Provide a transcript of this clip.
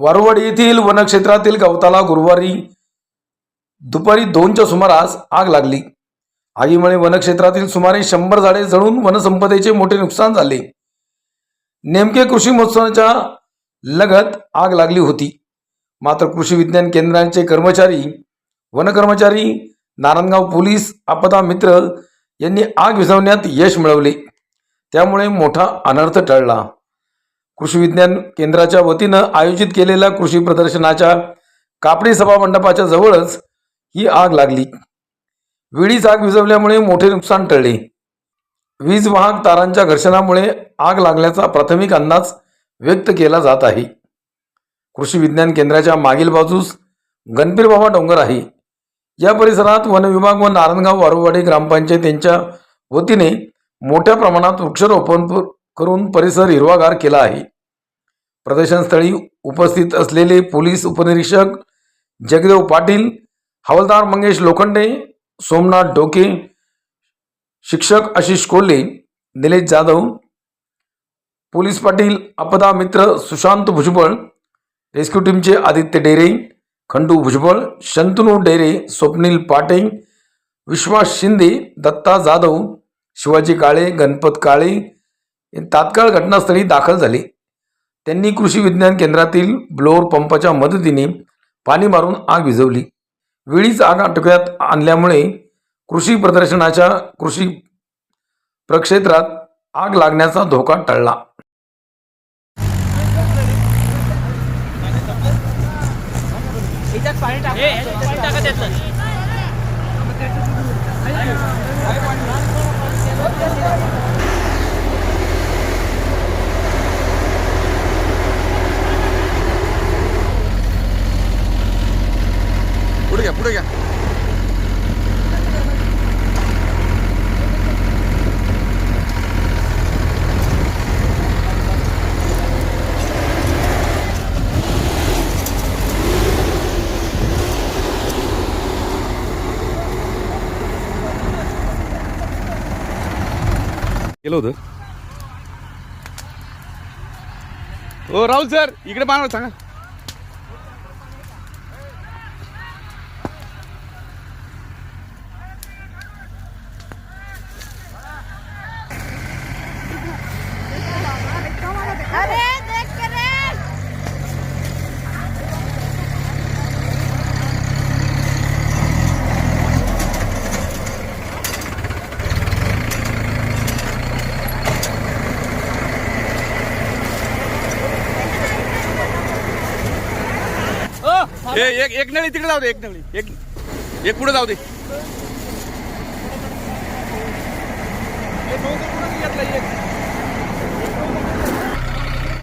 वारुवाडी येथील वनक्षेत्रातील गवताला गुरुवारी दुपारी दोनच्या सुमारास आग लागली. आगीमुळे वनक्षेत्रातील सुमारे शंभर झाडे जळून वनसंपदेचे मोठे नुकसान झाले. नेमके कृषी महोत्सवाच्या लगत आग लागली होती. मात्र कृषी विज्ञान केंद्रांचे कर्मचारी वनकर्मचारी नारायणगाव पोलीस आपदा मित्र यांनी आग विझवण्यात यश मिळवले. त्यामुळे मोठा अनर्थ टळला. कृषी विज्ञान केंद्राच्या वतीनं आयोजित केलेल्या कृषी प्रदर्शनाच्या कापडी सभा मंडपाच्या जवळच ही आग लागली. वेळीच आग विझवल्यामुळे मोठे नुकसान टळले. वीज वाहक तारांच्या घर्षणामुळे आग लागल्याचा प्राथमिक अंदाज व्यक्त केला जात आहे. कृषी विज्ञान केंद्राच्या मागील बाजूस गणपीरबाबा डोंगर आहे. या परिसरात वन विभाग व नारायणगाव वारुवाडी ग्रामपंचायत यांच्या वतीने मोठ्या प्रमाणात वृक्षारोपण करून परिसर हिरवागार केला आहे. प्रदर्शनस्थळी उपस्थित असलेले पोलीस उपनिरीक्षक जगदेव पाटील हवालदार मंगेश लोखंडे सोमनाथ डोके शिक्षक आशिष कोल्हे निलेश जाधव पोलीस पाटील आपदा मित्र सुशांत भुजबळ रेस्क्यू टीमचे आदित्य डेरे खंडू भुजबळ शंतनू डेरे स्वप्नील पाटे विश्वास शिंदे दत्ता जाधव शिवाजी काळे गणपत काळे तात्काळ घटनास्थळी दाखल झाले. त्यांनी कृषी विज्ञान केंद्रातील ब्लोअर पंपाच्या मदतीने पाणी मारून आग विझवली. वेळीच आग आटोक्यात आणल्यामुळे कृषी प्रदर्शनाच्या कृषी प्रक्षेत्रात आग लागण्याचा धोका टळला. पाणी पुढे घ्या. पुढे केलं होतं. हो राहुल सर इकडे पाहणार सांगा. अरे देख के रे। ए, एक एक नळी तिकडे जाऊ दे एक नळी. एक एक पुढे जाऊ दे. एक.